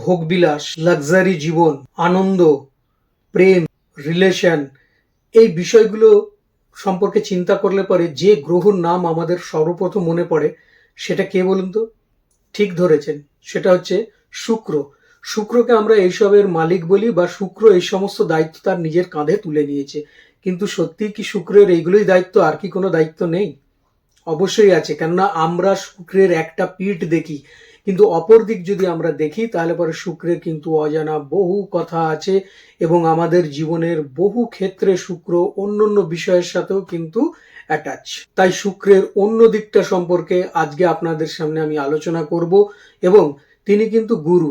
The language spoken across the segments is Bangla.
ভোগবিলাস লাক্সারি জীবন, আনন্দ, প্রেম রিলেশন এই বিষয়গুলো সম্পর্কে চিন্তা করলে পরে যে গ্রহর নাম আমাদের সর্বপ্রথম মনে পড়ে, সেটা কে বলুন তো? ঠিক ধরেছেন, সেটা হচ্ছে শুক্র। শুক্রকে আমরা এইসবের মালিক বলি বা শুক্র এই সমস্ত দায়িত্ব তার নিজের কাঁধে তুলে নিয়েছে। কিন্তু সত্যি কি শুক্রের এইগুলোই দায়িত্ব, আর কি কোনো দায়িত্ব নেই? অবশ্যই আছে, কেননা আমরা শুক্রের একটা পিঠ দেখি কিন্তু অপর দিক যদি আমরা দেখি, তাহলে পরে শুক্রের কিন্তু অজানা বহু কথা আছে এবং আমাদের জীবনের বহু ক্ষেত্রে শুক্র অন্য অন্য বিষয়ের সাথেও কিন্তু অ্যাটাচ তাই শুক্রের অন্য দিকটা সম্পর্কে আজকে আপনাদের সামনে আমি আলোচনা করব এবং তিনি কিন্তু গুরু।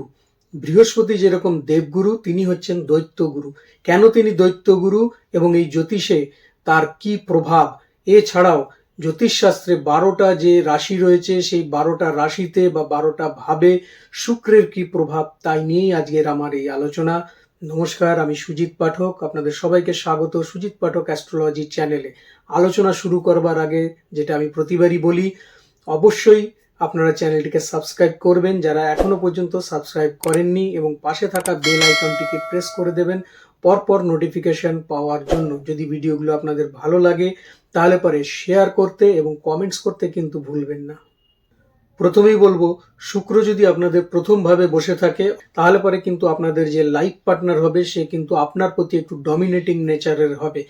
বৃহস্পতি যেরকম দেবগুরু, তিনি হচ্ছেন দৈত্যগুরু। কেন তিনি দৈত্যগুরু এবং এই জ্যোতিষে তার কি প্রভাব? এছাড়াও জ্যোতিষশাস্ত্রে বারোটা যে রাশি রয়েছে, সেই বারোটা রাশিতে বা বারোটা ভাবে শুক্রের কি প্রভাব তাই নিয়েই আজকের আমার এই আলোচনা। নমস্কার, আমি সুজিত পাঠক। আপনাদের সবাইকে স্বাগত সুজিত পাঠক অ্যাস্ট্রোলজি চ্যানেলে। আলোচনা শুরু করবার আগে যেটা আমি প্রতিবারই বলি, অবশ্যই আপনারা চ্যানেলটিকে সাবস্ক্রাইব করবেন। যারা এখনও পর্যন্ত সাবস্ক্রাইব করেননি এবং পাশে থাকা বেল আইকনটিকে প্রেস করে দেবেন পরপর নোটিফিকেশন পাওয়ার জন্য যদি ভিডিওগুলো আপনাদের ভালো লাগে, তাহলে পরে শেয়ার করতে এবং কমেন্টস করতে কিন্তু ভুলবেন না। প্রথমেই বলব, শুক্র যদি আপনাদের প্রথমভাবে বসে থাকে, তাহলে পরে কিন্তু আপনাদের যে লাইফ পার্টনার হবে, সে কিন্তু আপনার প্রতি একটু ডমিনেটিং নেচারের হবে।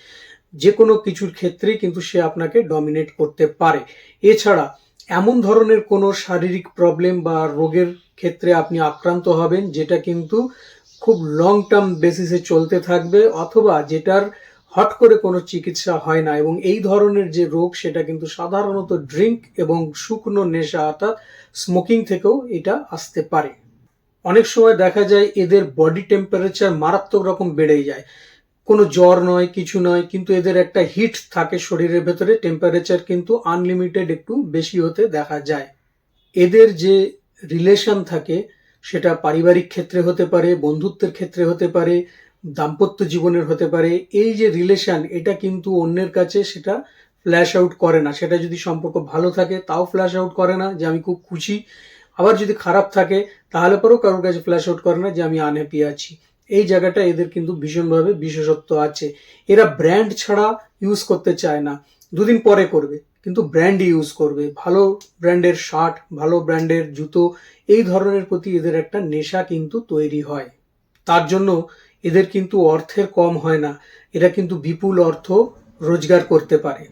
যে কোনো কিছুর ক্ষেত্রেই কিন্তু সে আপনাকে ডমিনেট করতে পারে। এছাড়া, এমন ধরনের কোনো শারীরিক প্রবলেম বা রোগের ক্ষেত্রে আপনি আক্রান্ত হবেন, যেটা কিন্তু খুব লং টার্ম বেসিসে চলতে থাকবে অথবা যেটার হট করে কোনো চিকিৎসা হয় না এবং এই ধরনের যে রোগ সেটা কিন্তু সাধারণত ড্রিঙ্ক এবং শুকনো নেশা অর্থাৎ স্মোকিং থেকেও এটা আসতে পারে। অনেক সময় দেখা যায় এদের বডি টেম্পারেচার মারাত্মক রকম বেড়েই যায়। কোনো জ্বর নয়, কিছু নয়, কিন্তু এদের একটা হিট থাকে শরীরের ভেতরে টেম্পারেচার কিন্তু আনলিমিটেড একটু বেশি হতে দেখা যায়। এদের যে রিলেশন থাকে সেটা পারিবারিক ক্ষেত্রে হতে পারে, বন্ধুত্বের ক্ষেত্রে হতে পারে, দাম্পত্য জীবনের হতে পারে। এই যে রিলেশন এটা কিন্তু অন্যের কাছে সেটা ফ্ল্যাশ আউট করে না। সেটা যদি সম্পর্ক ভালো থাকে, তাও ফ্ল্যাশ আউট করে না যে আমি খুব খুশি। আবার যদি খারাপ থাকে, তাহলে পরেও কারোর কাছে ফ্ল্যাশ আউট করে না যে আমি আনহ্যাপি আছি। এই জায়গাটা এদের কিন্তু ভীষণভাবে বিশেষত্ব আছে। এরা ব্র্যান্ড ছাড়া ইউজ করতে চায় না। দুদিন পরে করবে। কিন্তু ব্র্যান্ড ইউজ করবে, ভালো ব্র্যান্ডের শার্ট ভালো ব্র্যান্ডের জুতো, এই ধরনের প্রতি এদের একটা নেশা কিন্তু তৈরি হয়। তার জন্য এদের কিন্তু অর্থের কম হয় না, এরা কিন্তু বিপুল অর্থ রোজগার করতে পারে।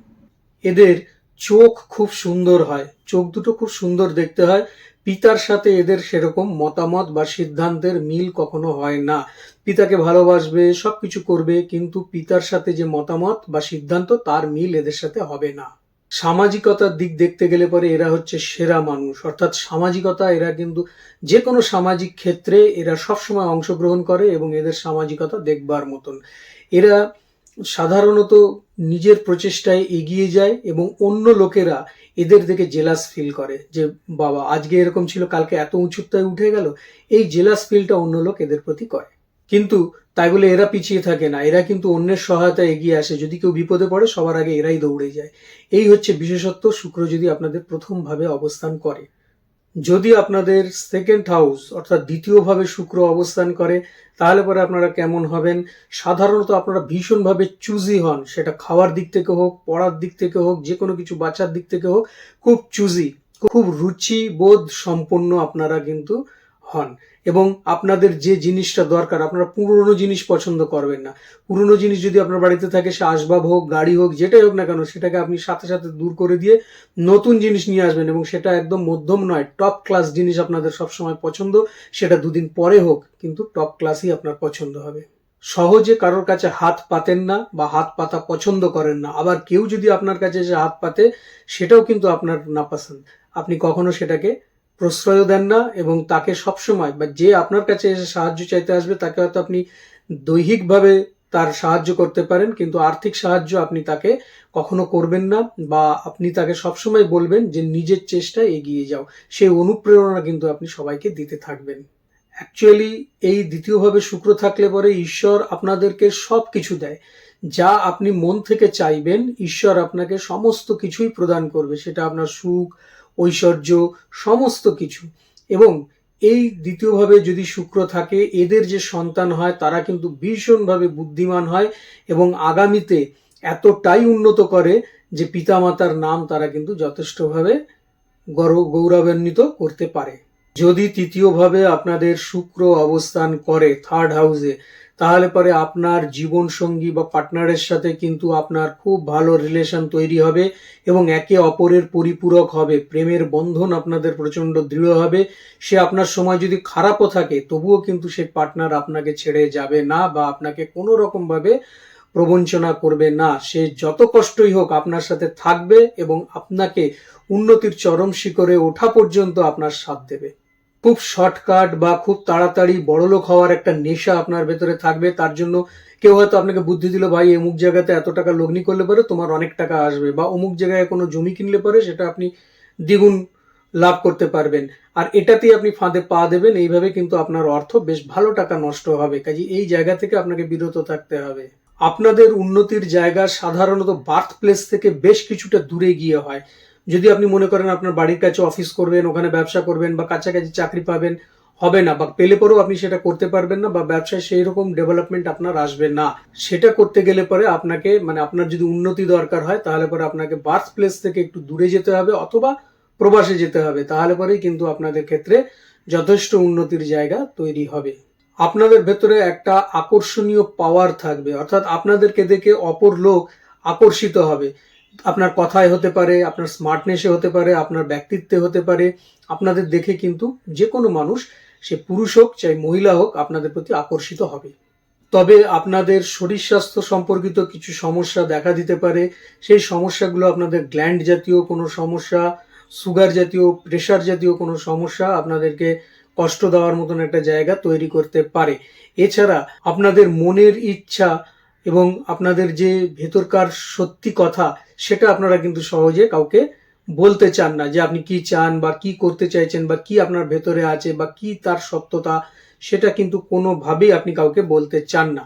এদের চোখ খুব সুন্দর হয়, চোখ দুটো খুব সুন্দর দেখতে হয়, পিতার সাথে এদের সেরকম মতামত বা সিদ্ধান্তের মিল কখনো হয় না। পিতাকে ভালোবাসবে সব কিছু করবে, কিন্তু পিতার সাথে যে মতামত বা সিদ্ধান্ত, তার মিল এদের সাথে হবে না। সামাজিকতার দিক দেখতে গেলে পরে এরা হচ্ছে সেরা মানুষ। অর্থাৎ সামাজিকতা এরা কিন্তু যে কোনো সামাজিক ক্ষেত্রে এরা সবসময় অংশগ্রহণ করে এবং এদের সামাজিকতা দেখবার মতন। এরা সাধারণত নিজের প্রচেষ্টায় এগিয়ে যায় এবং অন্য লোকেরা এদের দেখে জেলাস ফিল করে যে, বাবা, আজকে এরকম ছিল, কালকে এত উঁচুতায় উঠে গেল। এই জেলাস ফিলটা অন্য লোক এদের প্রতি করে। কিন্তু তাই বলে এরা পিছিয়ে থাকে না। এরা কিন্তু অন্যের সহায়তায় এগিয়ে আসে। যদি কেউ বিপদে পড়ে, সবার আগে এরাই দৌড়ে যায়। এই হচ্ছে বিশেষত্ব। শুক্র যদি আপনাদের প্রথমভাবে অবস্থান করে, যদি আপনাদের সেকেন্ড হাউস অর্থাৎ দ্বিতীয়ভাবে শুক্র অবস্থান করে, তাহলে পরে আপনারা কেমন হবেন? সাধারণত আপনারা ভীষণভাবে চুজি হন। সেটা খাওয়ার দিক থেকে হোক, পড়ার দিক থেকে হোক যে কোনো কিছু বাঁচার দিক থেকে হোক, খুব চুজি খুব রুচি বোধ সম্পন্ন আপনারা কিন্তু হন। এবং আপনাদের যে জিনিসটা দরকার, আপনারা পুরনো জিনিস পছন্দ করবেন না। পুরনো জিনিস যদি আপনার বাড়িতে থাকে, সে আসবাব হোক, গাড়ি হোক, যেটাই হোক না কেন, সেটাকে আপনি সাথে সাথে দূর করে দিয়ে নতুন জিনিস নিয়ে আসবেন এবং সেটা একদম মধ্যম নয় টপ ক্লাস জিনিস আপনাদের সবসময় পছন্দ, সেটা দুদিন পরে হোক, কিন্তু টপ ক্লাসই আপনার পছন্দ হবে। সহজে কারোর কাছে হাত পাতেন না বা হাত পাতা পছন্দ করেন না। আবার কেউ যদি আপনার কাছে এসে হাত পাতে, সেটাও কিন্তু আপনার নাপসন্দ আপনি কখনো সেটাকে প্রশ্রয়ও দেন না এবং তাকে সবসময় বা যে আপনার কাছে এসে সাহায্য চাইতে আসবে, তাকে হয়তো আপনি দৈহিকভাবে তার সাহায্য করতে পারেন, কিন্তু আর্থিক সাহায্য আপনি তাকে কখনো করবেন না বা আপনি তাকে সবসময় বলবেন যে নিজের চেষ্টায় এগিয়ে যাও। সেই অনুপ্রেরণা কিন্তু আপনি সবাইকে দিতে থাকবেন। অ্যাকচুয়ালি এই দ্বিতীয়ভাবে শুক্র থাকলে পরে ঈশ্বর আপনাদেরকে সব কিছু দেয়। যা আপনি মন থেকে চাইবেন, ঈশ্বর আপনাকে সমস্ত কিছুই প্রদান করবে। সেটা আপনার সুখ ঐশ্বর্য, সমস্ত কিছু। এবং এই দ্বিতীয়ভাবে যদি শুক্র থাকে, এদের যে সন্তান হয়, তারা কিন্তু ভীষণভাবে বুদ্ধিমান হয় এবং আগামীতে এতটাই উন্নত করে যে পিতামাতার নাম তারা কিন্তু যথেষ্টভাবে গর্ব, গৌরবান্বিত করতে পারে। যদি তৃতীয়ভাবে আপনাদের শুক্র অবস্থান করে থার্ড হাউসে তাহলে পরে আপনার জীবন সঙ্গী বা পার্টনারের সাথে কিন্তু আপনার খুব ভালো রিলেশন তৈরি হবে এবং একে অপরের পরিপূরক হবে। প্রেমের বন্ধন আপনাদের প্রচণ্ড দৃঢ় হবে। সে আপনার সময় যদি খারাপও থাকে, তবুও কিন্তু সেই পার্টনার আপনাকে ছেড়ে যাবে না বা আপনাকে কোনো রকম ভাবে প্রবঞ্চনা করবে না। সে যত কষ্টই হোক আপনার সাথে থাকবে এবং আপনাকে উন্নতির চরম শিখরে ওঠা পর্যন্ত আপনার সাথ দেবে। খুব শর্টকাট বা খুব তাড়াতাড়ি বড়লোক হওয়ার একটা নেশা আপনার ভেতরে থাকবে, তার জন্য কেউ হয়তো আপনাকে বুদ্ধি দিল, ভাই অমুক জায়গাতে এত টাকা লগ্নি করলে পরে তোমার অনেক টাকা আসবে। বা অমুক জায়গায় কোনো জমি কিনলে পরে সেটা আপনি দ্বিগুণ লাভ করতে পারবেন। আর এটাতেই আপনি ফাঁদে পা দেবেন, এইভাবে কিন্তু আপনার অর্থ বেশ ভালো টাকা নষ্ট হবে। কাজে এই জায়গা থেকে আপনাকে বিরত থাকতে হবে। আপনাদের উন্নতির জায়গা সাধারণত বার্থ প্লেস থেকে বেশ কিছুটা দূরে গিয়ে হয়। যদি আপনি মনে করেন আপনার বাড়ির কাছে অফিস করবেন, ওখানে ব্যবসা করবেন বা কাছাকাছি চাকরি পাবেন, হবে না, বা পেলে পরেও আপনি সেটা করতে পারবেন না বা ব্যবসায় সেই রকম ডেভেলপমেন্ট আপনার আসবে না। সেটা করতে গেলে পরে আপনাকে মানে আপনার যদি উন্নতি দরকার হয়, তাহলে পরে আপনাকে বার্থ প্লেস থেকে একটু দূরে যেতে হবে অথবা প্রবাসে যেতে হবে। তাহলে পরেই কিন্তু আপনাদের ক্ষেত্রে যথেষ্ট উন্নতির জায়গা তৈরি হবে। আপনাদের ভেতরে একটা আকর্ষণীয় পাওয়ার থাকবে। অর্থাৎ আপনাদেরকে দেখে অপর লোক আকর্ষিত হবে। আপনার কথায় হতে পারে, আপনার স্মার্টনেসে হতে পারে, আপনার ব্যক্তিত্বে হতে পারে, আপনাদের দেখে কিন্তু যে কোনো মানুষ, সে পুরুষ হোক চাই মহিলা হোক, আপনাদের প্রতি আকর্ষিত হবে। তবে আপনাদের শরীর স্বাস্থ্য সম্পর্কিত কিছু সমস্যা দেখা দিতে পারে। সেই সমস্যাগুলো আপনাদের গ্ল্যান্ড জাতীয় কোনো সমস্যা সুগার জাতীয় প্রেশার জাতীয় কোনো সমস্যা আপনাদেরকে কষ্ট দেওয়ার মতন একটা জায়গা তৈরি করতে পারে। এছাড়া আপনাদের মনের ইচ্ছা এবং আপনাদের যে ভেতরকার সত্যি কথা সেটা আপনারা কিন্তু সহজে কাউকে বলতে চান না যে আপনি কি চান বা কি করতে চাইছেন বা কি আপনার ভেতরে আছে বা কি তার সত্যতা, সেটা কিন্তু কোনোভাবেই আপনি কাউকে বলতে চান না।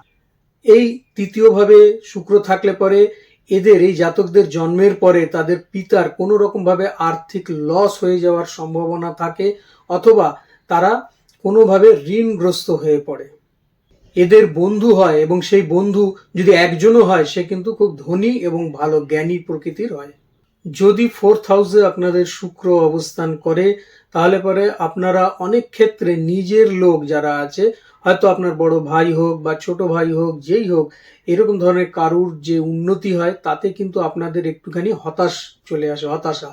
এই তৃতীয়ভাবে শুক্র থাকলে পরে এদের, এই জাতকদের জন্মের পরে তাদের পিতার কোনো রকমভাবে আর্থিক লস হয়ে যাওয়ার সম্ভাবনা থাকে অথবা তারা কোনোভাবে ঋণগ্রস্ত হয়ে পড়ে। এদের বন্ধু হয় এবং সেই বন্ধু যদি একজনও হয়, সে কিন্তু খুব ধনী এবং ভালো জ্ঞানী প্রকৃতির হয়। যদি ফোর্থ হাউসে আপনাদের শুক্র অবস্থান করে, তাহলে পরে আপনারা অনেক ক্ষেত্রে নিজের লোক যারা আছে, হয়তো আপনার বড় ভাই হোক বা ছোট ভাই হোক, যেই হোক, এরকম ধরনের কারুর যে উন্নতি হয়, তাতে কিন্তু আপনাদের একটুখানি হতাশ চলে আসে, হতাশা।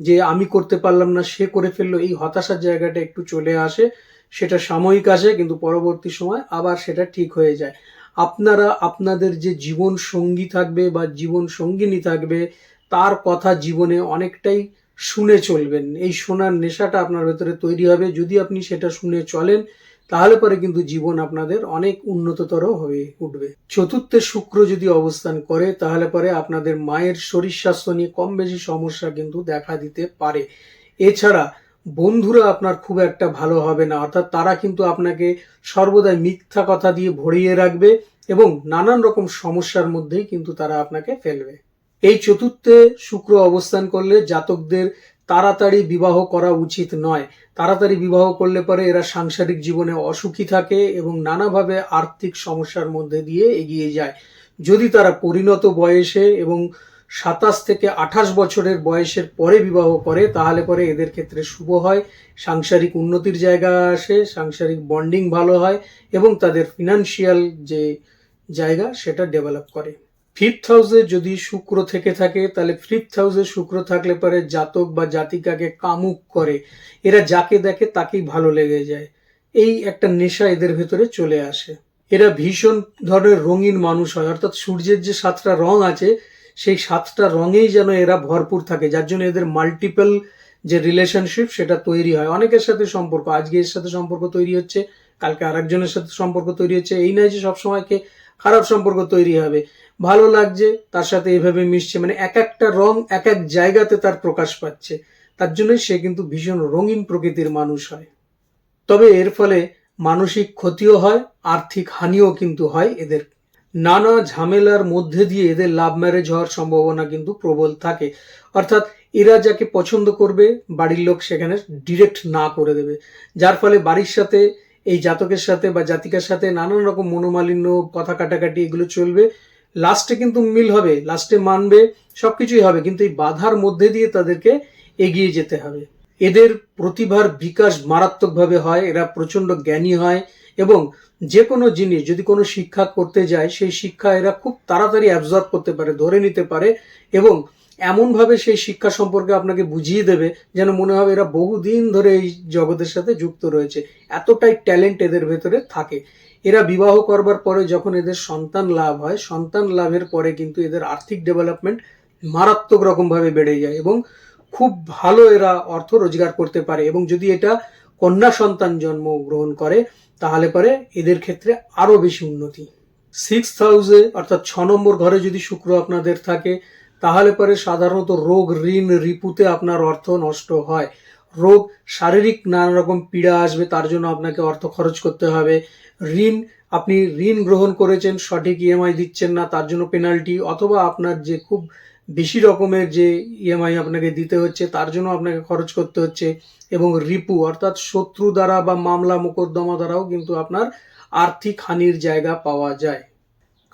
যে আমি করতে পারলাম না, সে করে ফেলল, এই হতাশার জায়গাটা একটু চলে আসে। সেটা সাময়িক আসে, কিন্তু পরবর্তী সময় আবার সেটা ঠিক হয়ে যায়। আপনারা, আপনাদের যে জীবন সঙ্গী থাকবে বা জীবন সঙ্গিনী থাকবে, তার কথা জীবনে অনেকটাই শুনে চলবেন। এই শোনার নেশাটা আপনার ভেতরে তৈরি হবে। যদি আপনি সেটা শুনে চলেন, তাহলে পরে কিন্তু জীবন আপনাদের অনেক উন্নততর হয়ে উঠবে। চতুর্থে শুক্র যদি অবস্থান করে, তাহলে পরে আপনাদের মায়ের শরীর স্বাস্থ্য নিয়ে কম বেশি সমস্যা কিন্তু দেখা দিতে পারে। এছাড়া বন্ধুরা আপনার খুব একটা ভালো হবে না। অর্থাৎ তারা কিন্তু আপনাকে সর্বদাই মিথ্যা কথা দিয়ে ভরিয়ে রাখবে এবং নানান রকম সমস্যার মধ্যেই কিন্তু তারা আপনাকে ফেলবে। এই চতুর্থে শুক্র অবস্থান করলে জাতকদের তাড়াতাড়ি বিবাহ করা উচিত নয়। তাড়াতাড়ি বিবাহ করলে পরে এরা সাংসারিক জীবনে অসুখী থাকে এবং নানাভাবে আর্থিক সমস্যার মধ্যে দিয়ে এগিয়ে যায়। যদি তারা পরিণত বয়সে এবং সাতাশ থেকে আঠাশ বছরের বয়সের পরে বিবাহ করে, তাহলে পরে এদের ক্ষেত্রে শুভ হয়, সাংসারিক উন্নতির জায়গা আসে, সাংসারিক বন্ডিং ভালো হয় এবং তাদের ফিনান্সিয়াল যে জায়গা সেটা ডেভেলপ করে। ফিফথ হাউসে যদি শুক্র থেকে থাকে, তাহলে ফিফথ হাউসে শুক্র থাকলে পরে জাতক বা জাতিকাকে কামুক করে, এরা যাকে দেখে তাকেই ভালো লেগে যায়। এই একটা নেশা এদের ভেতরে চলে আসে। এরা ভীষণ ধরনের রঙিন মানুষ হয়, অর্থাৎ সূর্যের যে সাতটা রং আছে সেই সাতটা রঙেই যেন এরা ভরপুর থাকে, যার জন্য এদের মাল্টিপল যে রিলেশনশিপ সেটা তৈরি হয়। অনেকের সাথে সম্পর্ক, আজকে এর সাথে সম্পর্ক তৈরি হচ্ছে, কালকে আরেকজনের সাথে সম্পর্ক তৈরি হচ্ছে, এই নয় যে সবসময়কে খারাপ সম্পর্ক তৈরি হবে। ভালো লাগছে, তার সাথে এইভাবে মিশছে মানে এক একটা রং এক এক জায়গাতে তার প্রকাশ পাচ্ছে। তার জন্যই সে কিন্তু ভীষণ রঙিন প্রকৃতির মানুষ হয়। তবে এর ফলে মানসিক ক্ষতিও হয়, আর্থিক হানিও কিন্তু হয় এদের। নানা ঝামেলার মধ্যে দিয়ে এদের লাভ ম্যারেজ হওয়ার সম্ভাবনা কিন্তু প্রবল থাকে। অর্থাৎ এরা যাকে পছন্দ করবে, বাড়ির লোক সেখানে ডিরেক্ট না করে দেবে। যার ফলে বাড়ির সাথে, এই জাতকের সাথে বা জাতিকার সাথে নানান রকম মনোমালিন্য, কথা কাটাকাটি এগুলো চলবে। লাস্টে কিন্তু মিল হবে লাস্টে মানবে, সবকিছুই হবে। কিন্তু এই বাধার মধ্যে দিয়ে তাদেরকে এগিয়ে যেতে হবে। এদের প্রতিভার বিকাশ মারাত্মকভাবে হয়, এরা প্রচণ্ড জ্ঞানী হয় এবং যে কোনো জিনিস যদি কোনো শিক্ষা করতে যায়, সেই শিক্ষা এরা খুব তাড়াতাড়ি অ্যাবজর্ব করতে পারে, ধরে নিতে পারে এবং এমনভাবে সেই শিক্ষা সম্পর্কে আপনাকে বুঝিয়ে দেবে যেন মনে হবে এরা বহুদিন ধরে এই জগতের সাথে যুক্ত রয়েছে। এতটাই ট্যালেন্ট এদের ভেতরে থাকে। এরা বিবাহ করবার পরে যখন এদের সন্তান লাভ হয়, সন্তান লাভের পরে কিন্তু এদের আর্থিক ডেভেলপমেন্ট মারাত্মক রকমভাবে বেড়ে যায় এবং খুব ভালো এরা অর্থ রোজগার করতে পারে এবং যদি এটা কন্যা সন্তান জন্ম গ্রহণ করে তাহলে পরে এদের ক্ষেত্রে আরও বেশি উন্নতি। সিক্স হাউসে অর্থাৎ ছ নম্বর ঘরে যদি শুক্র আপনাদের থাকে, তাহলে পরে সাধারণত রোগ ঋণ রিপুতে আপনার অর্থ নষ্ট হয়। রোগ শারীরিক নানা রকম পীড়া আসবে, তার জন্য আপনাকে অর্থ খরচ করতে হবে। ঋণ, আপনি ঋণ গ্রহণ করেছেন, সঠিক ইএমআই দিচ্ছেন না, তার জন্য পেনাল্টি অথবা আপনার যে খুব বেশি রকমের যে ইএমআই আপনাকে দিতে হচ্ছে, তার জন্য আপনাকে খরচ করতে হচ্ছে এবং রিপু, অর্থাৎ শত্রু দ্বারা বা মামলা মোকদ্দমা দ্বারাও কিন্তু আপনার আর্থিক হানির জায়গা পাওয়া যায়।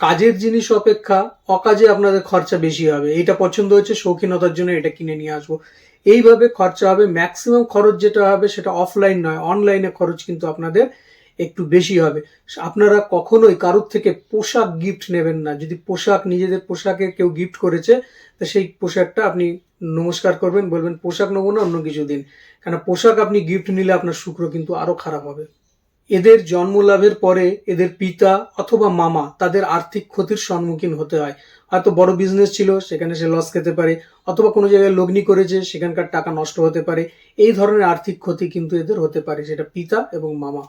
কাজের জিনিস অপেক্ষা অকাজে আপনাদের খরচা বেশি হবে। এটা পছন্দ হচ্ছে, শৌখিনতার জন্য এটা কিনে নিয়ে আসব। এইভাবে খরচা হবে। ম্যাক্সিমাম খরচ যেটা হবে সেটা অফলাইন নয় অনলাইনে খরচ কিন্তু আপনাদের একটু বেশি হবে। আপনারা কখনোই কারোর থেকে পোশাক গিফট নেবেন না। যদি পোশাক নিজেদের পোশাকে কেউ গিফট করেছে, তো সেই পোশাকটা আপনি নমস্কার করবেন, বলবেন, পোশাক নেব না, অন্য কিছু দিন। কেন, পোশাক আপনি গিফট নিলে আপনার শুক্র কিন্তু আরও খারাপ হবে। এদের জন্ম লাভের পরে এদের পিতা অথবা মামা তাদের আর্থিক ক্ষতির সম্মুখীন হতে হয়। হয়তো বড় বিজনেস ছিল, সেখানে সে লস খেতে পারে, অথবা কোনো জায়গায় লগ্নি করেছে, সেখানকার টাকা নষ্ট হতে পারে। এই ধরনের আর্থিক ক্ষতি কিন্তু এদের হতে পারে, সেটা পিতা এবং মামা।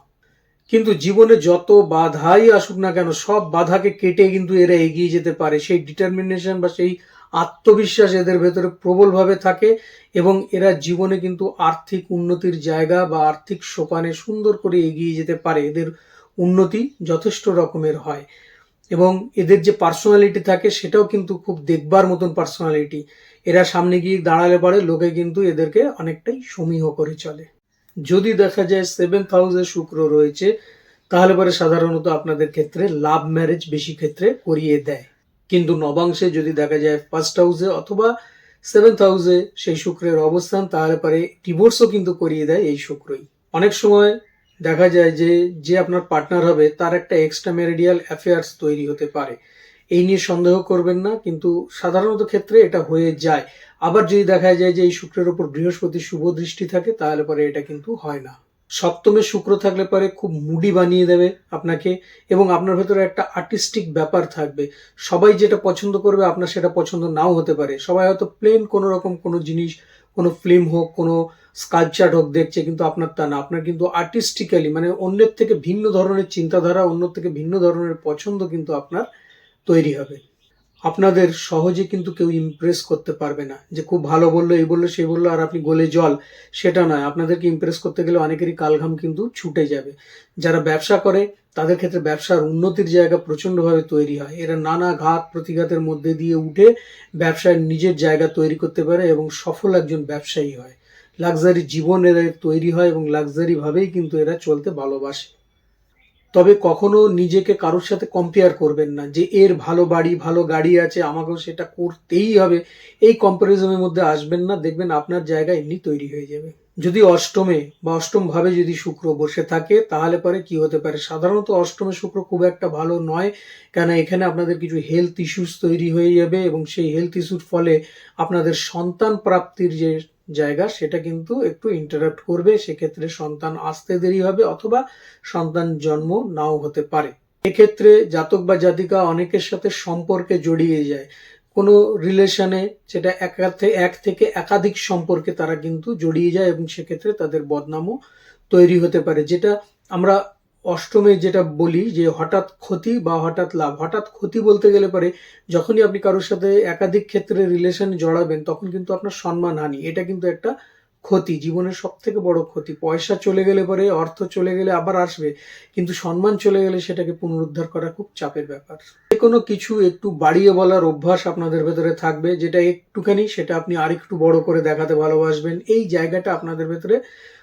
কিন্তু জীবনে যত বাধাই আসুক না কেন, সব বাধাকে কেটে কিন্তু এরা এগিয়ে যেতে পারে। সেই ডিটারমিনেশন বা সেই আত্মবিশ্বাস এদের ভেতরে প্রবলভাবে থাকে এবং এরা জীবনে কিন্তু আর্থিক উন্নতির জায়গা বা আর্থিক সোপানে সুন্দর করে এগিয়ে যেতে পারে। এদের উন্নতি যথেষ্ট রকমের হয় এবং এদের যে পার্সোনালিটি থাকে সেটাও কিন্তু খুব দেখবার মতন পার্সোনালিটি এরা সামনে গিয়ে দাঁড়ালে পারে লোকে কিন্তু এদেরকে অনেকটাই সমীহ করে চলে। যদি দেখা যায় সেভেন্থ হাউসে শুক্র রয়েছে, তাহলে পরে সাধারণত আপনাদের ক্ষেত্রে লাভ ম্যারেজ বেশি ক্ষেত্রে করিয়ে দেয়। কিন্তু নবাংশে যদি দেখা যায় ফার্স্ট হাউসে অথবা সেভেন্থ হাউসে সেই শুক্রের অবস্থান, তাহলে পরে ডিভোর্সও কিন্তু করিয়ে দেয় এই শুক্রই। অনেক সময় দেখা যায় যে যে আপনার পার্টনার হবে, তার একটা এক্সট্রা ম্যারিডিয়াল অ্যাফেয়ার্স তৈরি হতে পারে। এই নিয়ে সন্দেহ করবেন না, কিন্তু সাধারণত ক্ষেত্রে এটা হয়ে যায়। আবার যদি দেখা যায় যে এই শুক্রের উপর বৃহস্পতি শুভ দৃষ্টি থাকে, তাহলে পরে এটা কিন্তু হয় না। সপ্তমে শুক্র থাকলে পরে খুব মুডি বানিয়ে দেবে আপনাকে, এবং আপনার ভেতরে একটা আর্টিস্টিক ব্যাপার থাকবে। সবাই যেটা পছন্দ করবে, আপনার সেটা পছন্দ নাও হতে পারে। সবাই হয়তো প্লেন কোনো রকম কোনো জিনিস, কোনো ফিল্ম হোক, কোনো স্কালচার হোক দেখছে, কিন্তু আপনার তা না। আপনার কিন্তু আর্টিস্টিক্যালি মানে অন্যের থেকে ভিন্ন ধরনের চিন্তাধারা অন্য থেকে ভিন্ন ধরনের পছন্দ কিন্তু আপনার তৈরি হবে। আপনাদের সহজে কিন্তু কেউ ইমপ্রেস করতে পারবে না যে খুব ভালো বলল, এই বলল, সেই বলল, আর আপনি গোলে জল, সেটা নয়। আপনাদেরকে ইমপ্রেস করতে গেলে অনেকেরই কালঘাম কিন্তু ছুটে যাবে। যারা ব্যবসা করে, তাদের ক্ষেত্রে ব্যবসার উন্নতির জায়গা প্রচণ্ডভাবে তৈরি হয়। এরা নানা ঘাত প্রতিঘাতের মধ্যে দিয়ে উঠে ব্যবসায় নিজের জায়গা তৈরি করতে পারে এবং সফল একজন ব্যবসায়ী হয়। লাক্সারি জীবন এদের তৈরি হয় এবং লাক্সারি ভাবেই কিন্তু এরা চলতে ভালোবাসে। তবে কখনো নিজেকে কারোর সাথে কম্পেয়ার করবেন না যে এর ভালো বাড়ি, ভালো গাড়ি আছে, আমাকেও সেটা করতেই হবে। এই কম্পারিজনের মধ্যে আসবেন না, দেখবেন আপনার জায়গা এমনি তৈরি হয়ে যাবে। যদি অষ্টমে বা অষ্টম ভাবে যদি শুক্র বসে থাকে, তাহলে পরে কি হতে পারে? সাধারণত অষ্টমে শুক্র খুব একটা ভালো নয় কেন এখানে আপনাদের কিছু হেলথ ইস্যুস তৈরি হয়ে যাবে এবং সেই হেলথ ইস্যুর ফলে আপনাদের সন্তান প্রাপ্তির যে জায়গা, সেটা কিন্তু একটু ইন্টারাপ্ট করবে, সেক্ষেত্রে সন্তান আসতে দেরি হবে অথবা সন্তান জন্ম নাও হতে পারে। এক্ষেত্রে জাতক বা জাতিকা অনেকের সাথে সম্পর্কে জড়িয়ে যায়। কোনো রিলেশনে সেটা এক থেকে একাধিক সম্পর্কে তারা কিন্তু জড়িয়ে যায় এবং সেক্ষেত্রে তাদের বদনামও তৈরি হতে পারে। যেটা আমরা অষ্টমে যেটা বলি, যে হঠাৎ ক্ষতি বা হঠাৎ লাভ, হঠাৎ ক্ষতি বলতে গেলে পরে যখনই আপনি কারোর সাথে একাধিক ক্ষেত্রে রিলেশন জড়াবেন, তখন কিন্তু আপনার সম্মান হানি। এটা কিন্তু একটা ক্ষতি, জীবনের সব থেকে বড় ক্ষতি। পয়সা চলে গেলে পরে, অর্থ চলে গেলে আবার আসবে, কিন্তু সম্মান চলে গেলে সেটাকে পুনরুদ্ধার করা খুব চাপের ব্যাপার। যে কোনো কিছু একটু বাড়িয়ে বলার অভ্যাস আপনাদের ভেতরে থাকবে, যেটা একটুখানি সেটা আপনি আরেকটু বড় করে দেখাতে ভালোবাসবেন। এই জায়গাটা আপনাদের ভেতরে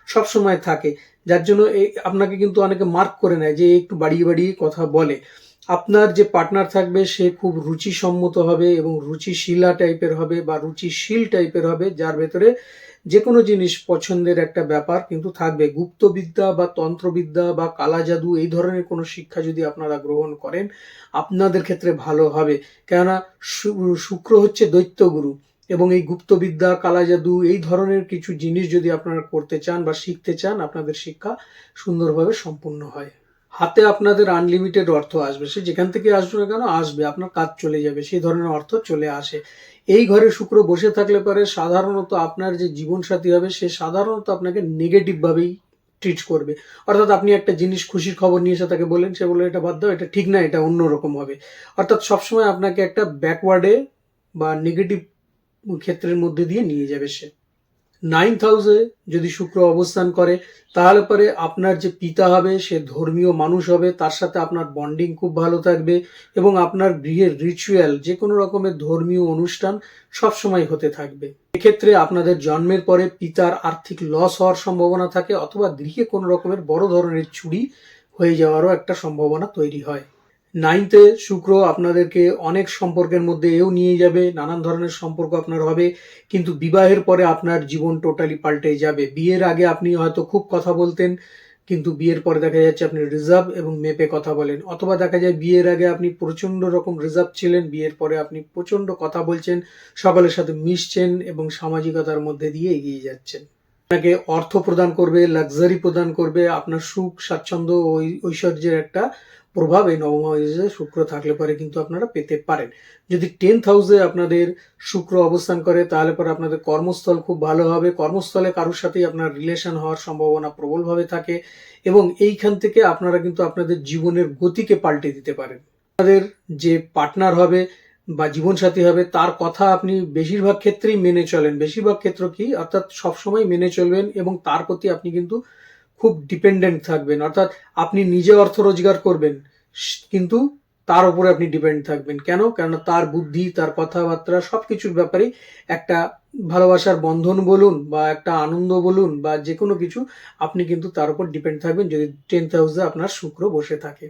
সবসময় থাকে। যার জন্য আপনাকে কিন্তু অনেকে মার্ক করে নেয় যে একটু বাড়িয়ে বাড়িয়ে কথা বলে। আপনার যে পার্টনার থাকবে, সে খুব রুচিসম্মত হবে এবং রুচিশীলা টাইপের হবে বা রুচিশীল টাইপের হবে, যার ভেতরে যে কোনো জিনিস পছন্দের একটা ব্যাপার কিন্তু থাকবে। গুপ্তবিদ্যা বা তন্ত্রবিদ্যা বা কালা জাদু এই ধরনের কোনো শিক্ষা যদি আপনারা গ্রহণ করেন, আপনাদের ক্ষেত্রে ভালো হবে। কেননা শুক্র হচ্ছে দৈত্যগুরু এবং এই গুপ্তবিদ্যা, কালা জাদু এই ধরনের কিছু জিনিস যদি আপনারা করতে চান বা শিখতে চান, আপনাদের শিক্ষা সুন্দরভাবে সম্পূর্ণ হয়। হাতে আপনাদের আনলিমিটেড অর্থ আসবে। সে যেখান থেকে আসবে না কেন, আসবে। আপনার কাজ চলে যাবে। সেই ধরনের অর্থ চলে আসে। এই ঘরে শুক্র বসে থাকলে পরে সাধারণত আপনার যে জীবনসাথী হবে, সে সাধারণত আপনাকে নেগেটিভভাবেই ট্রিট করবে। অর্থাৎ আপনি একটা জিনিস খুশির খবর নিয়ে এসে তাকে বলেন সে বলে এটা বাদ দাও, এটা ঠিক না, এটা অন্য রকম হবে। অর্থাৎ সবসময় আপনাকে একটা ব্যাকওয়ার্ডে বা নেগেটিভ ক্ষেত্রের মধ্যে দিয়ে নিয়ে যাবে সে। নাইন্থ হাউসে যদি শুক্র অবস্থান করে, তাহলে পরে আপনার যে পিতা হবে, সে ধর্মীয় মানুষ হবে, তার সাথে আপনার বন্ডিং খুব ভালো থাকবে এবং আপনার গৃহের রিচুয়াল যে কোনো রকমের ধর্মীয় অনুষ্ঠান সবসময় হতে থাকবে। এক্ষেত্রে আপনাদের জন্মের পরে পিতার আর্থিক লস হওয়ার সম্ভাবনা থাকে, অথবা গৃহে কোনো রকমের বড় ধরনের চুরি হয়ে যাওয়ারও একটা সম্ভাবনা তৈরি হয়। নাইনথে শুক্র আপনাদেরকে অনেক সম্পর্কের মধ্যে এও নিয়ে যাবে, নানান ধরনের সম্পর্ক আপনার হবে, কিন্তু বিবাহের পরে আপনার জীবন টোটালি পাল্টে যাবে। বিয়ের আগে আপনি হয়তো খুব কথা বলতেন, কিন্তু বিয়ের পরে দেখা যাচ্ছে আপনি রিজার্ভ এবং মেপে কথা বলেন, অথবা দেখা যায় বিয়ের আগে আপনি প্রচণ্ড রকম রিজার্ভ ছিলেন, বিয়ের পরে আপনি প্রচণ্ড কথা বলছেন, সকলের সাথে মিশছেন এবং সামাজিকতার মধ্যে দিয়ে এগিয়ে যাচ্ছেন। আপনাকে অর্থ প্রদান করবে লাক্সারি প্রদান করবে, আপনার সুখ, স্বাচ্ছন্দ্য ঐশ্বর্যের একটা প্রভাব এই নবম হাউসে শুক্র থাকলে পরে কিন্তু আপনারা পেতে পারেন। যদি টেন্থ হাউসে আপনাদের শুক্র অবস্থান করে, তাহলে পরে আপনাদের কর্মস্থল খুব ভালো হবে। কর্মস্থলে কারোর সাথেই আপনার রিলেশন হওয়ার সম্ভাবনা প্রবলভাবে থাকে এবং এইখান থেকে আপনারা কিন্তু আপনাদের জীবনের গতিকে পাল্টে দিতে পারেন। আপনাদের যে পার্টনার হবে বা জীবনসাথী হবে, তার কথা আপনি বেশিরভাগ ক্ষেত্রেই মেনে চলেন। বেশিরভাগ ক্ষেত্র কি? অর্থাৎ সবসময় মেনে চলবেন এবং তার প্রতি আপনি কিন্তু খুব ডিপেন্ডেন্ট থাকবেন। অর্থাৎ আপনি নিজে অর্থ রোজগার করবেন, কিন্তু তার উপরে আপনি ডিপেন্ড থাকবেন। কেন? কেননা তার বুদ্ধি, তার কথাবার্তা সব কিছুর ব্যাপারে একটা ভালোবাসার বন্ধন বলুন বা একটা আনন্দ বলুন বা যে কোনো কিছু, আপনি কিন্তু তার উপর ডিপেন্ড থাকবেন যদি টেন্থ হাউসে আপনার শুক্র বসে থাকে।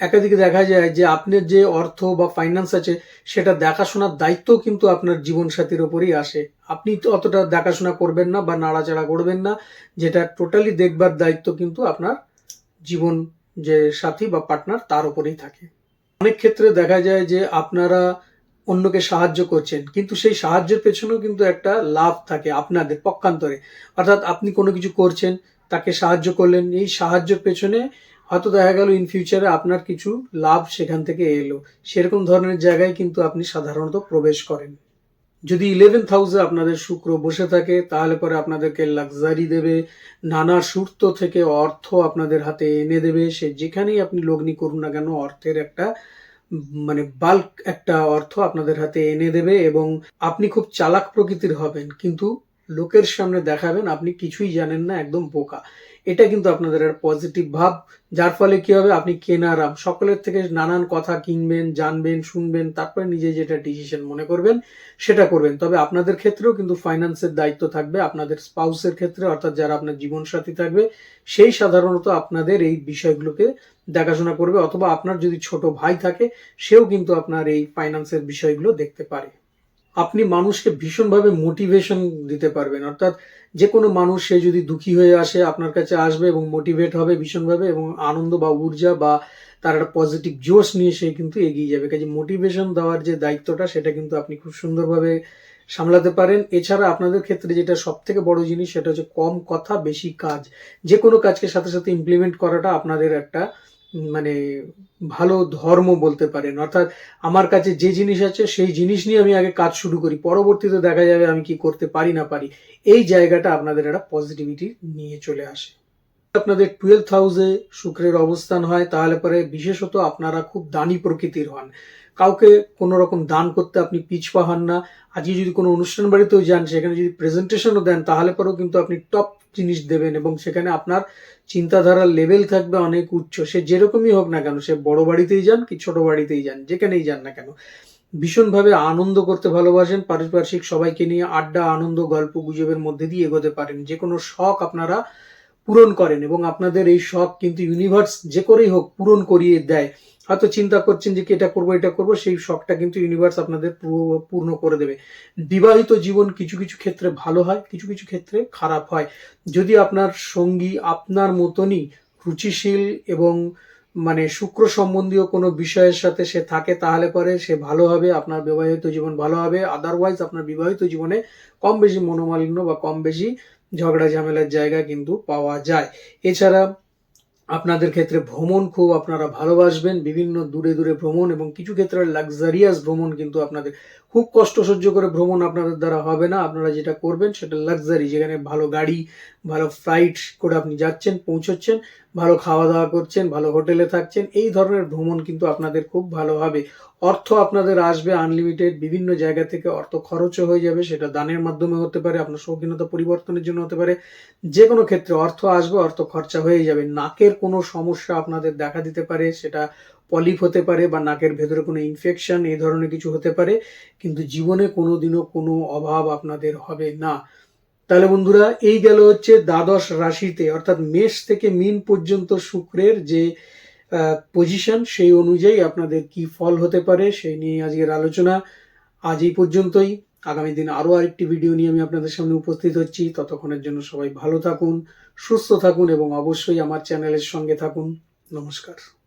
একাধিকে দেখা যায় যে আপনার যে অর্থ বা ফাইন্যান্স আছে, সেটা দেখাশোনার দায়িত্ব কিন্তু আপনার জীবনসাথীর ওপরই আসে। আপনি তো অতটা দেখাশোনা করবেন না বা নাড়াচাড়া করবেন না, যেটা টোটালি দেখবার দায়িত্ব কিন্তু আপনার জীবন যে সাথী বা পার্টনার তার উপরেই থাকে। অনেক ক্ষেত্রে দেখা যায় যে আপনারা অন্যকে সাহায্য করছেন, কিন্তু সেই সাহায্যের পেছনেও কিন্তু একটা লাভ থাকে আপনাদের পক্ষান্তরে। অর্থাৎ আপনি কোনো কিছু করছেন, তাকে সাহায্য করলেন, এই সাহায্যের পেছনে হয়তো দেখা গেল ইন ফিউচারে আপনার কিছু লাভ সেখান থেকে এলো। সেরকম ধরনের জায়গায় কিন্তু আপনি সাধারণত প্রবেশ করেন। যদি ইলেভেন্থ হাউসে আপনাদের শুক্র বসে থাকে, তাহলে পরে আপনাদেরকে লাক্সারি দেবে, নানা সুর্ত থেকে অর্থ আপনাদের হাতে এনে দেবে। সে যেখানেই আপনি লগ্নি করুন না কেন, অর্থের একটা মানে বাল্ক একটা অর্থ আপনাদের হাতে এনে দেবে এবং আপনি খুব চালাক প্রকৃতির হবেন। কিন্তু লোকের সামনে দেখাবেন, আপনি কিছুই জানেন না, একদম বোকা। এটা কিন্তু আপনাদের একটা পজিটিভ ভাব, যার ফলে কি হবে? আপনি কেনারাম সকলের থেকে নানান কথা কিনবেন, জানবেন, শুনবেন, তারপরে নিজে যেটা ডিসিশন মনে করবেন, সেটা করবেন। তবে আপনাদের ক্ষেত্রেও কিন্তু ফাইন্যান্সের দায়িত্ব থাকবে, আপনাদের স্পাউসের ক্ষেত্রে, অর্থাৎ যারা আপনার জীবনসাথী থাকবে, সেই সাধারণত আপনাদের এই বিষয়গুলোকে দেখাশোনা করবে, অথবা আপনার যদি ছোট ভাই থাকে, সেও কিন্তু আপনার এই ফাইন্যান্সের বিষয়গুলো দেখতে পারে। আপনি মানুষকে ভীষণভাবে মোটিভেশন দিতে পারবেন। অর্থাৎ যে কোনো মানুষ, সে যদি দুঃখী হয়ে আসে, আপনার কাছে আসবে এবং মোটিভেট হবে ভীষণভাবে এবং আনন্দ বা ঊর্জা বা তার একটা পজিটিভ জোশ নিয়ে সে কিন্তু এগিয়ে যাবে। কাজে মোটিভেশন দেওয়ার যে দায়িত্বটা, সেটা কিন্তু আপনি খুব সুন্দরভাবে সামলাতে পারেন। এছাড়া আপনাদের ক্ষেত্রে যেটা সব থেকে বড় জিনিস, সেটা হচ্ছে কম কথা, বেশি কাজ। যে কোনো কাজকে সাথে সাথে ইমপ্লিমেন্ট করাটা আপনাদের একটা মানে ভালো ধর্ম বলতে পারেন। অর্থাৎ আমার কাছে যে জিনিস আছে, সেই জিনিস নিয়ে আমি আগে কাজ শুরু করি। পরবর্তীতে দেখা যাবে আমি কি করতে পারি না পারি, এই জায়গাটা আপনাদের একটা পজিটিভিটি নিয়ে চলে আসে। আপনাদের টুয়েলভ হাউসে শুক্রের অবস্থান হয়, তাহলে পরে বিশেষত আপনারা খুব দানি প্রকৃতির হন। কাউকে কোনো রকম দান করতে আপনি পিছপা হন না। আজকে যদি কোনো অনুষ্ঠান বাড়িতেও যান, সেখানে যদি প্রেজেন্টেশনও দেন, তাহলে পরেও কিন্তু আপনি টপ জিনিস দেবেন এবং সেখানে আপনার চিন্তাধারার লেভেল থাকবে অনেক উচ্চ। সে যেরকমই হোক না কেন, সে বড় বাড়িতেই যান কি ছোট বাড়িতেই যান, যেখানেই যান না কেন। ভীষণভাবে আনন্দ করতে ভালোবাসেন, পারিপার্শ্বিক সবাইকে নিয়ে আড্ডা, আনন্দ, গল্প, গুজবের মধ্যে দিয়ে এগোতে পারেন। যে কোনো শখ আপনারা পূরণ করেন এবং আপনাদের এই শখ কিন্তু ইউনিভার্স যে করেই হোক পূরণ করিয়ে দেয়। হয়তো চিন্তা করছেন যে কি এটা করব এটা করব, সেই শখটা কিন্তু ইউনিভার্স আপনাদের পুরো- পূর্ণ করে দেবে। বিবাহিত জীবন কিছু কিছু ক্ষেত্রে ভালো হয়, কিছু কিছু ক্ষেত্রে খারাপ হয়। যদি আপনার সঙ্গী আপনার মতনই রুচিশীল এবং মানে শুক্র সম্বন্ধীয় কোনো বিষয়ের সাথে সে থাকে, তাহলে পরে সে ভালো হবে, আপনার বিবাহিত জীবন ভালো হবে। আদারওয়াইজ আপনার বিবাহিত জীবনে কম বেশি মনোমালিন্য বা কম বেশি ঝগড়া ঝামেলার জায়গা কিন্তু পাওয়া যায়। এছাড়া আপনাদের ক্ষেত্রে ভ্রমণ খুব আপনারা ভালোবাসবেন। বিভিন্ন দূরে দূরে ভ্রমণ এবং কিছু ক্ষেত্রে লাক্সারিয়াস ভ্রমণ কিন্তু আপনাদের খুব কষ্ট সহ্য করে ভ্রমণ আপনাদের দ্বারা হবে না। আপনারা যেটা করবেন সেটা লাক্সারি যেখানে ভালো গাড়ি, ভালো ফ্লাইট করে আপনি যাচ্ছেন, পৌঁছচ্ছেন, ভালো খাওয়া দাওয়া করছেন, ভালো হোটেলে থাকছেন, এই ধরনের ভ্রমণ কিন্তু আপনাদের খুব ভালো হবে। অর্থ আপনাদের আসবে আনলিমিটেড বিভিন্ন জায়গা থেকে অর্থ খরচও হয়ে যাবে, সেটা দানের মাধ্যমে হতে পারে, আপনার শৌখিনতা পরিবর্তনের জন্য হতে পারে। যে কোনো ক্ষেত্রে অর্থ আসবে, অর্থ খরচা হয়ে যাবে। নাকের কোনো সমস্যা আপনাদের দেখা দিতে পারে, সেটা পলিপ হতে পারে বা নাকের ভেতরে কোনো ইনফেকশন এই ধরনের কিছু হতে পারে, কিন্তু জীবনে কোনোদিনও কোনো অভাব আপনাদের হবে না। তাহলে বন্ধুরা, এই গেল হচ্ছে দ্বাদশ রাশিতে, অর্থাৎ মেষ থেকে মিন পর্যন্ত শুক্রের যে পজিশন সেই অনুযায়ী আপনাদের কি ফল হতে পারে, সেই নিয়ে আজকের আলোচনা। আজ এই পর্যন্তই। আগামী দিন আরও আরেকটি ভিডিও নিয়ে আমি আপনাদের সামনে উপস্থিত হচ্ছি। ততক্ষণের জন্য সবাই ভালো থাকুন, সুস্থ থাকুন এবং অবশ্যই আমার চ্যানেলের সঙ্গে থাকুন। নমস্কার।